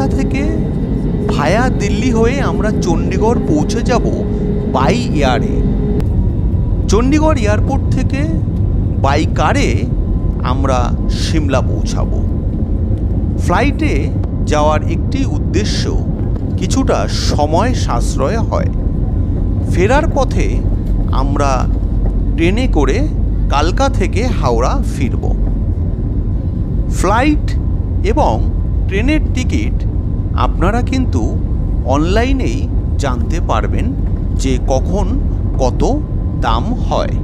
কলকাতা থেকে ভায়া দিল্লি হয়ে আমরা চণ্ডীগড় পৌঁছে যাব বাই এয়ারে চণ্ডীগড় এয়ারপোর্ট থেকে বাই কারে আমরা সিমলা পৌঁছাবো। ফ্লাইটে যাওয়ার একটি উদ্দেশ্য কিছুটা সময় সাশ্রয় হয়। ফেরার পথে আমরা ট্রেনে করে কালকা থেকে হাওড়া ফিরব। ফ্লাইট এবং ট্রেনের টিকিট আপনারা কিন্তু অনলাইনেই জানতে পারবেন যে কখন কত দাম হয়।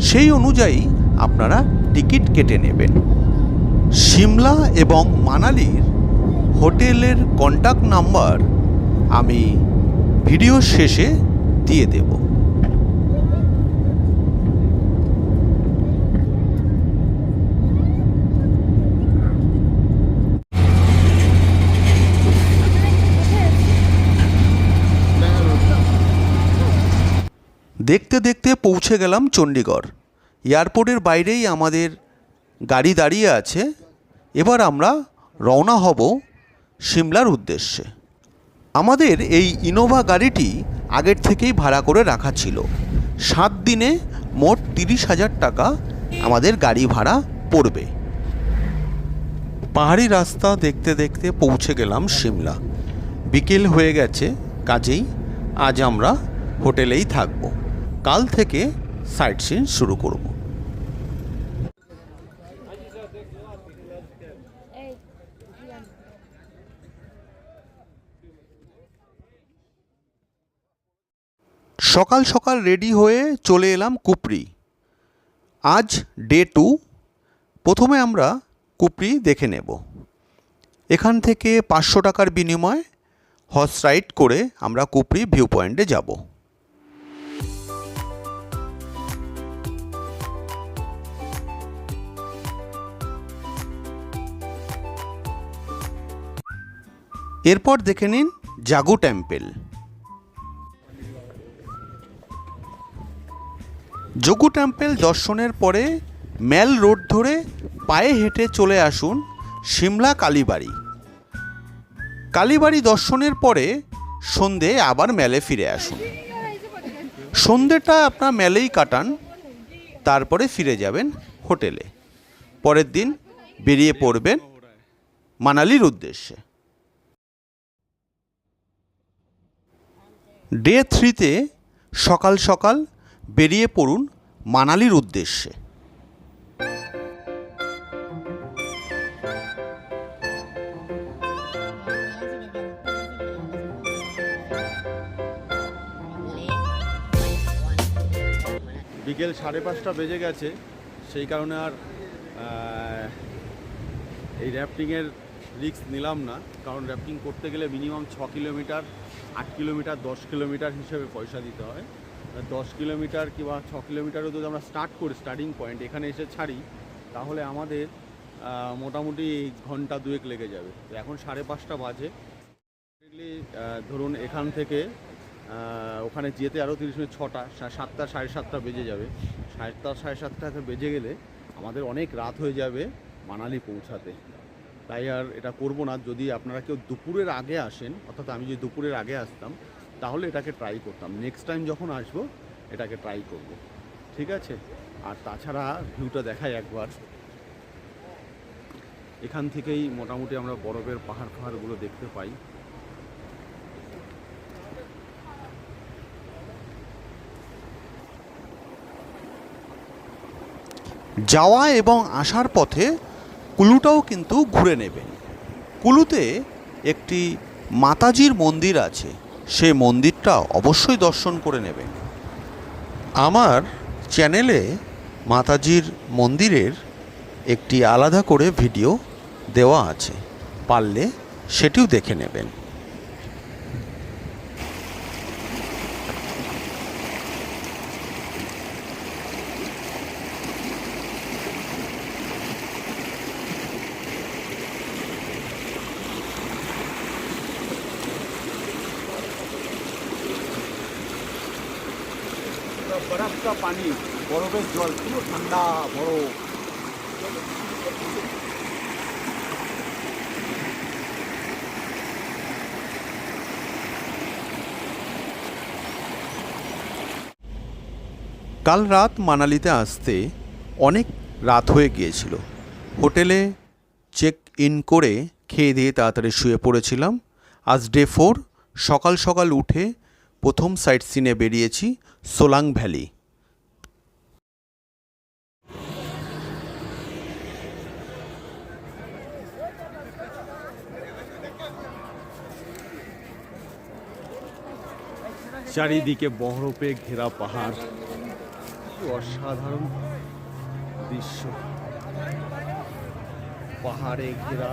সেই অনুযায়ী আপনারা টিকিট কেটে নেবেন। সিমলা এবং মানালির হোটেলের কন্ট্যাক্ট নাম্বার আমি ভিডিও শেষে দিয়ে দেব। দেখতে দেখতে পৌঁছে গেলাম চণ্ডীগড়। এয়ারপোর্টের বাইরেই আমাদের গাড়ি দাঁড়িয়ে আছে। এবার আমরা রওনা হব সিমলার উদ্দেশ্যে। আমাদের এই ইনোভা গাড়িটি আগের থেকেই ভাড়া করে রাখা ছিল। সাত দিনে মোট তিরিশ হাজার টাকা আমাদের গাড়ি ভাড়া পড়বে। পাহাড়ি রাস্তা দেখতে দেখতে পৌঁছে গেলাম সিমলা। বিকেল হয়ে গেছে, কাজেই আজ আমরা হোটেলেই থাকব। কাল থেকে সাইট সিন শুরু করব। সকাল সকাল রেডি হয়ে চলে এলাম কুপরি। আজ ডে টু। প্রথমে আমরা কুপরি দেখে নেব। এখান থেকে পাঁচশো টাকার বিনিময়ে হর্স রাইড করে আমরা কুপরি ভিউ পয়েন্টে যাব। এরপর দেখে নিন জাগু টেম্পেল। যোগু টেম্পেল দর্শনের পরে ম্যাল রোড ধরে পায়ে হেঁটে চলে আসুন সিমলা কালীবাড়ি। কালীবাড়ি দর্শনের পরে সন্ধে আবার মেলে ফিরে আসুন। সন্ধেটা আপনার মেলেই কাটান, তারপরে ফিরে যাবেন হোটেলে। পরের দিন বেরিয়ে পড়বেন মানালির উদ্দেশ্যে। ডে থ্রিতে সকাল সকাল বেরিয়ে পড়ুন মানালির উদ্দেশ্যে। বিকেল সাড়ে পাঁচটা বেজে গেছে, সেই কারণে আর এই র্যাফটিংয়ের রিস্ক নিলাম না, কারণ র্যাফটিং করতে গেলে মিনিমাম ছ কিলোমিটার আট কিলোমিটার, দশ কিলোমিটার হিসেবে পয়সা দিতে হয়। দশ কিলোমিটার কিংবা ছ কিলোমিটারও যদি আমরা স্টার্ট করি স্টার্টিং পয়েন্ট এখানে এসে ছাড়ি, তাহলে আমাদের মোটামুটি ঘণ্টা দুয়েক লেগে যাবে। তো এখন সাড়ে পাঁচটা বাজে। ধরুন এখান থেকে ওখানে যেতে আরও তিরিশ মিনিট, ছটা সাতটা, সাড়ে সাতটা বেজে যাবে। সাতটা, সাড়ে সাতটা বেজে গেলে আমাদের অনেক রাত হয়ে যাবে মানালি পৌঁছাতে। তাই আর এটা করব না। যদি আপনারা কেউ দুপুরের আগে আসেন, অর্থাৎ আমি যদি দুপুরের আগে আসতাম, তাহলে এটাকে ট্রাই করতাম। নেক্সট টাইম যখন আসব, এটাকে ট্রাই করব। ঠিক আছে? আর তাছাড়া ভিউটা দেখাই একবার। এখান থেকেই মোটামুটি আমরা বরফের পাহাড় ফাহাড়গুলো দেখতে পাই। যাওয়া এবং আসার পথে কুলুটাও কিন্তু ঘুরে নেবেন কুলুতে একটি মাতাজির মন্দির আছে, সে মন্দিরটা অবশ্যই দর্শন করে নেবেন আমার চ্যানেলে মাতাজির মন্দিরের একটি আলাদা করে ভিডিও দেওয়া আছে, পারলে সেটিও দেখে নেবেন। বরফটা পানি বরফের জল, পুরো ঠান্ডা বরফ কাল রাত মানালিতে আসতে অনেক রাত হয়ে গিয়েছিল। হোটেলে চেক ইন করে খেয়ে দিয়ে তাড়াতাড়ি শুয়ে পড়েছিলাম। আজ ডে ফোর, সকাল সকাল উঠে প্রথম সাইট সিনে বেরিয়েছি সোলাং ভ্যালি। চারিদিকে বরফে ঘেরা পাহাড়। অসাধারণ দৃশ্য। পাহাড়ে ঘেরা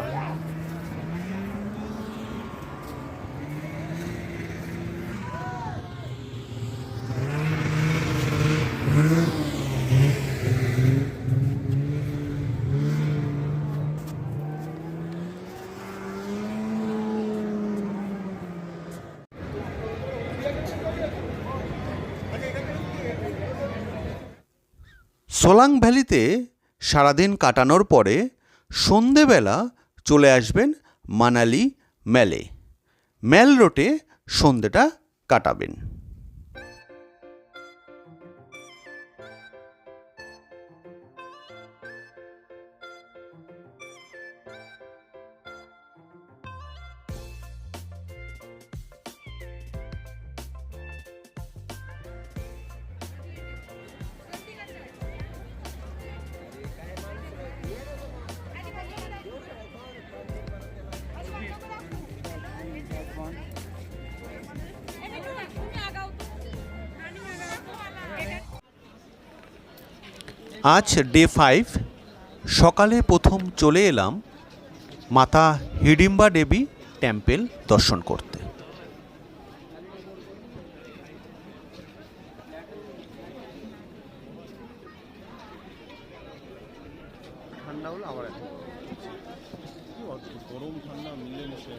সোলাং ভ্যালিতে সারাদিন কাটানোর পরে সন্ধেবেলা চলে আসবেন মানালি ম্যালে ম্যাল রোটে সন্ধেটা কাটাবেন। আজ ডে ফাইভ সকালে প্রথম চলে এলাম মাতা হিডিম্বা দেবী টেম্পেল দর্শন করতে ঠান্ডা হলো আবার এখন কি অদ্ভুত গরম ঠান্ডা মিলে মিশে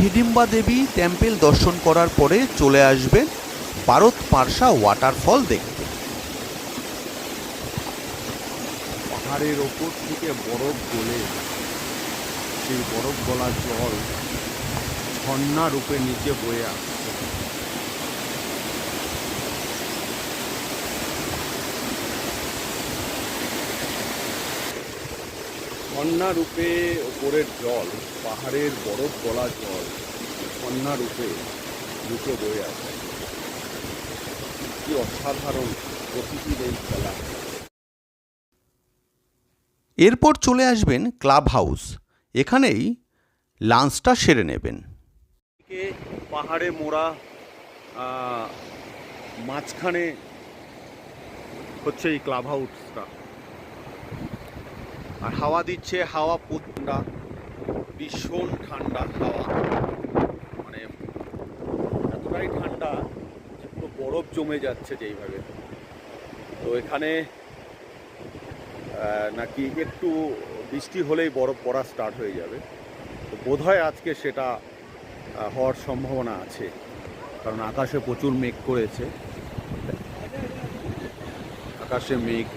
হিডিম্বা দেবী টেম্পেল দর্শন করার পরে চলে আসবেন ভারত পারসা ওয়াটারফল দেখতে। পাহাড়ের ওপর থেকে বরফ গলে সেই বরফ গলা জল ঝর্ণা রূপে নিচে বয়ে আসছে। ঝর্ণা রূপে ওপরের জল পাহাড়ের বরফ গলা জল রূপে নিচে বয়ে আসছে কি অসাধারণ প্রকৃতির এই খেলা। এরপর চলে আসবেন ক্লাব হাউস এখানেই লাঞ্চটা সেরে নেবেন। পাহাড়ে মোড়া মাঝখানে হচ্ছে এই ক্লাব হাউসটা আর হাওয়া দিচ্ছে হাওয়া ঠান্ডা ভীষণ ঠান্ডা হাওয়া। মানে এতটাই ঠান্ডা যে পুরো বরফ জমে যাচ্ছে যেইভাবে। তো এখানে নাকি একটু বৃষ্টি হলেই বরফ পড়া স্টার্ট হয়ে যাবে। তো বোধহয় আজকে সেটা হওয়ার সম্ভাবনা আছে। কারণ আকাশে প্রচুর মেঘ করেছে। আকাশে মেঘ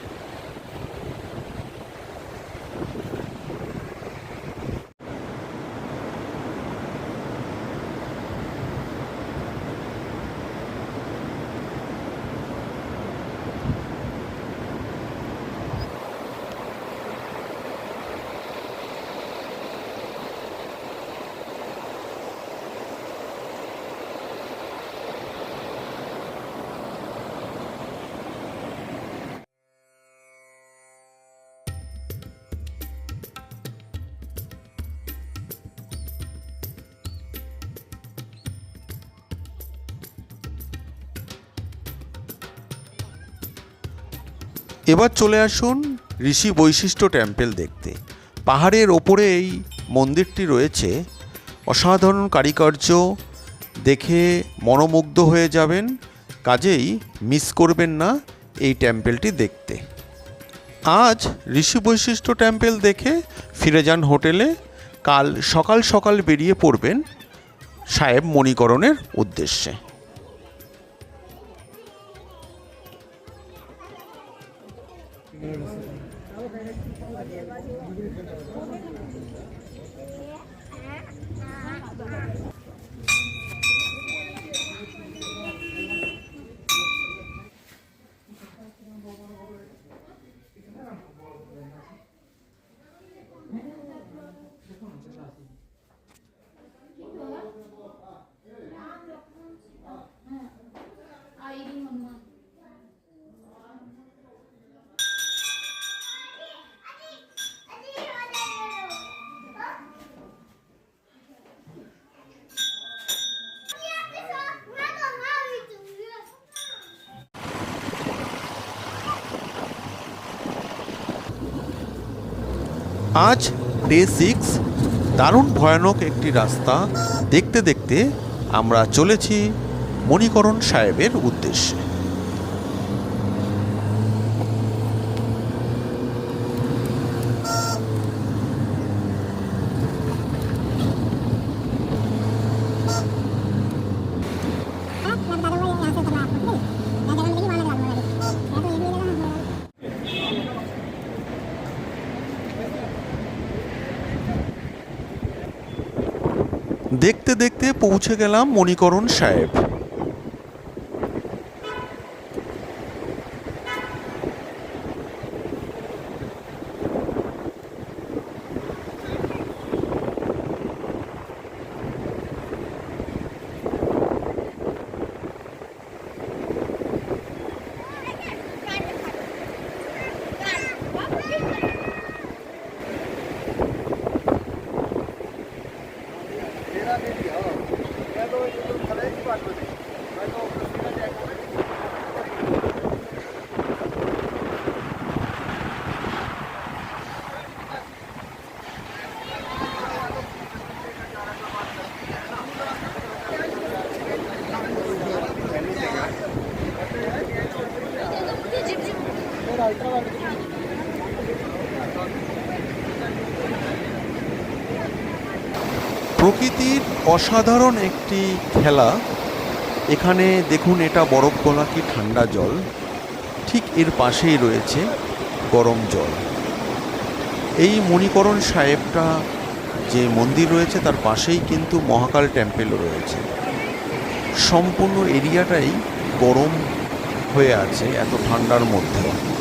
এবার চলে আসুন ঋষি বৈশিষ্ট্য টেম্পেল দেখতে। পাহাড়ের ওপরে এই মন্দিরটি রয়েছে। অসাধারণ কারিকার্য, দেখে মনোমুগ্ধ হয়ে যাবেন, কাজেই মিস করবেন না এই টেম্পেলটি দেখতে। আজ ঋষি বৈশিষ্ট্য টেম্পেল দেখে ফিরে যান হোটেলে। কাল সকাল সকাল বেরিয়ে পড়বেন সাহেব মণিকরণের উদ্দেশ্যে। আজ ডে সিক্স। দারুণ ভয়ানক একটি রাস্তা। দেখতে দেখতে আমরা চলেছি মণিকরণ সাহেবের উদ্দেশ্যে দেখতে দেখতে পৌঁছে গেলাম মণিকরণ সাহেব প্রকৃতির অসাধারণ একটি খেলা। এখানে দেখুন এটা বরফ গলা কি ঠান্ডা জল। ঠিক এর পাশেই রয়েছে গরম জল। এই মণিকরণ সাহেবটা যে মন্দির রয়েছে তার পাশেই কিন্তু মহাকাল টেম্পেলও রয়েছে। সম্পূর্ণ এরিয়াটাই গরম হয়ে আছে এত ঠান্ডার মধ্যে।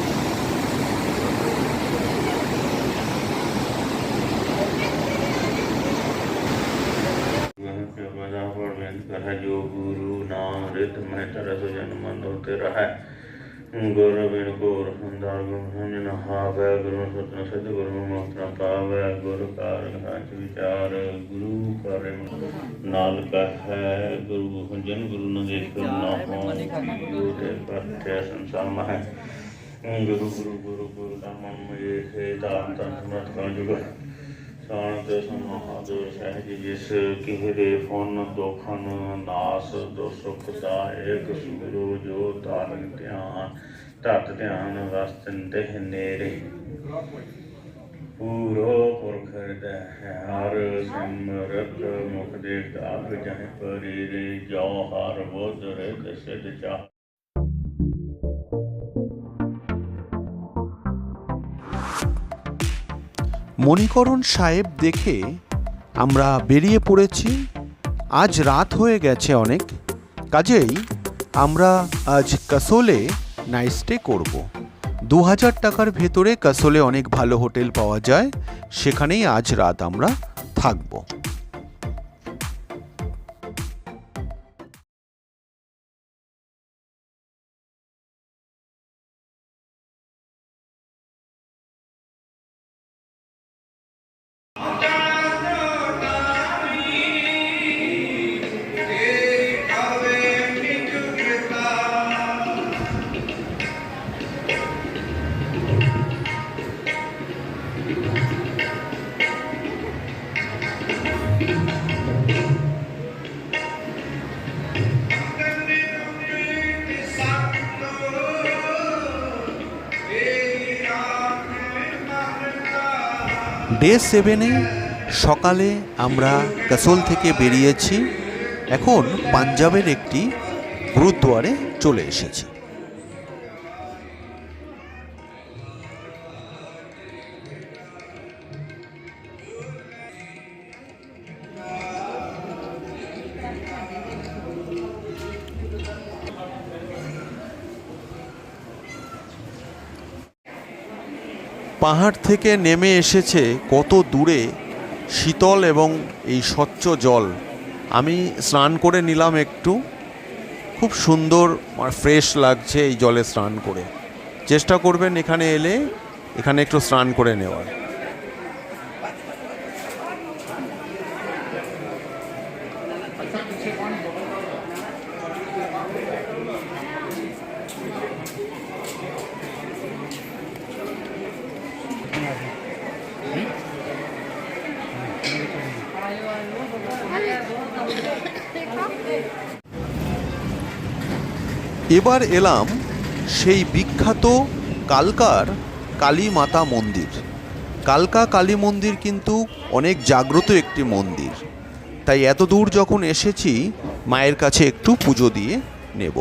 ਗੁਰ ਬਿਨ ਕੋਰ ਹੁੰਦਾ ਗੁਣ ਸਮਝ ਨਾ ਆਵੇ ਗੁਰੂ ਸਤਿ ਸਤ ਗੁਰੂ ਮਾਤਰਾ ਪਾਵੇ ਗੁਰ ਕਾਰਨ ਹੱਥ ਵਿਚਾਰ ਗੁਰੂ ਕਰੇ ਨਾਲ ਕਹੈ ਗੁਰੂ ਜਨ ਗੁਰੂ ਨਾ ਦੇਖੋ ਨਾ ਹੋ ਗੁਰੂ ਦੇ ਪਰਤੇ ਸੰਸਾਰ ਮਹਿ ਗੁਰੂ ਗੁਰੂ ਗੁਰੂ ਗੁਰੂ ਦਾ ਮਨ ਮੇਰੇ ਹੈ ਦਾਨ ਤਨ ਸਮਤ ਕਰ ਜੁਗਾ ਸਾਨਤ ਸਮਾਦ ਸਹਿਜ ਜਿਸ ਕਿਹਰੇ ਫਨ ਦੋਖਨ ਨਾਸ ਦੋ ਸੁਖ ਦਾਇਕ ਸੁਗੁਰੂ ਜੋ ਧਾਰਨ ਧਿਆਨ, ਤਤ ਧਿਆਨ ਵਸਤਨ ਦੇਹ ਨੇਰੇ ਪੂਰੋ ਪੁਰਖ ਹਿਰਦੈ ਹਰ ਸਿਮਰਤ ਮੁਖ ਦੇਖ ਆਪ ਜਹ ਪਰੀ ਜੋ ਹਰ ਬੋਧ ਰੇ ਸਿਧ ਚਾਹ। মণিকরণ সাহেব দেখে আমরা বেরিয়ে পড়েছি। আজ রাত হয়ে গেছে অনেক। কাজেই আমরা আজ কাসোলে নাইট স্টে করব। দু হাজার টাকার ভেতরে কাসোলে অনেক ভালো হোটেল পাওয়া যায়। সেখানেই আজ রাত আমরা থাকব। ডে সেভেনে সকালে আমরা কাসোল থেকে বেরিয়েছি। এখন পাঞ্জাবের একটি গুরুদ্বারে চলে এসেছি। পাহাড় থেকে নেমে এসেছে কত দূরে শীতল এবং এই স্বচ্ছ জল। আমি স্নান করে নিলাম একটু। খুব সুন্দর আর ফ্রেশ লাগছে এই জলে স্নান করে। চেষ্টা করবেন এখানে এলে, এখানে একটু স্নান করে নেওয়ার। এবার এলাম সেই বিখ্যাত কালকার কালী মাতা মন্দির। কালকা কালী মন্দির কিন্তু অনেক জাগ্রত একটি মন্দির। তাই এত দূর যখন এসেছি, মায়ের কাছে একটু পুজো দিয়ে নেব।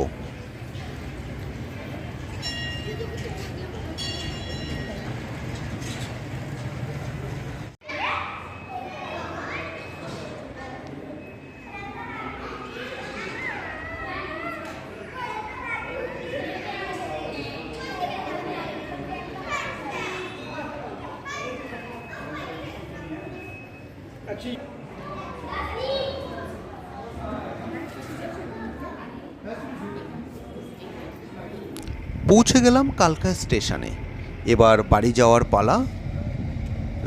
পৌঁছে গেলাম কালকা স্টেশনে। এবার বাড়ি যাওয়ার পালা।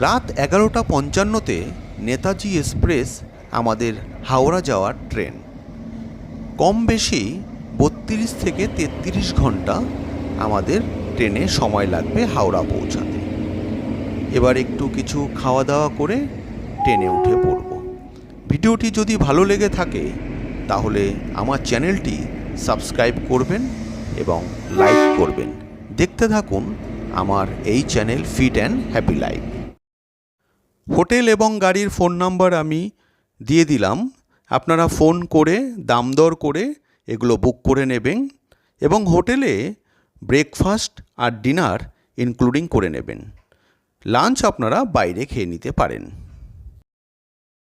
রাত এগারোটা পঞ্চান্নতে নেতাজি এক্সপ্রেস আমাদের হাওড়া যাওয়ার ট্রেন। কম বেশি বত্রিশ থেকে তেত্রিশ ঘণ্টা আমাদের ট্রেনে সময় লাগবে হাওড়া পৌঁছাতে। এবার একটু কিছু খাওয়া দাওয়া করে ট্রেনে উঠে পড়ব। ভিডিওটি যদি ভালো লেগে থাকে, তাহলে আমার চ্যানেলটি সাবস্ক্রাইব করবেন এবং লাইক করবেন। দেখতে থাকুন আমার এই channel fit and happy life. Hotel এবং গাড়ির ফোন নাম্বার আমি দিয়ে দিলাম। আপনারা ফোন করে দাম দর করে এগুলো বুক করে নেবেন এবং হোটেলে ব্রেকফাস্ট আর ডিনার ইনক্লুডিং করে নেবেন। লাঞ্চ আপনারা বাইরে খেয়ে নিতে পারেন।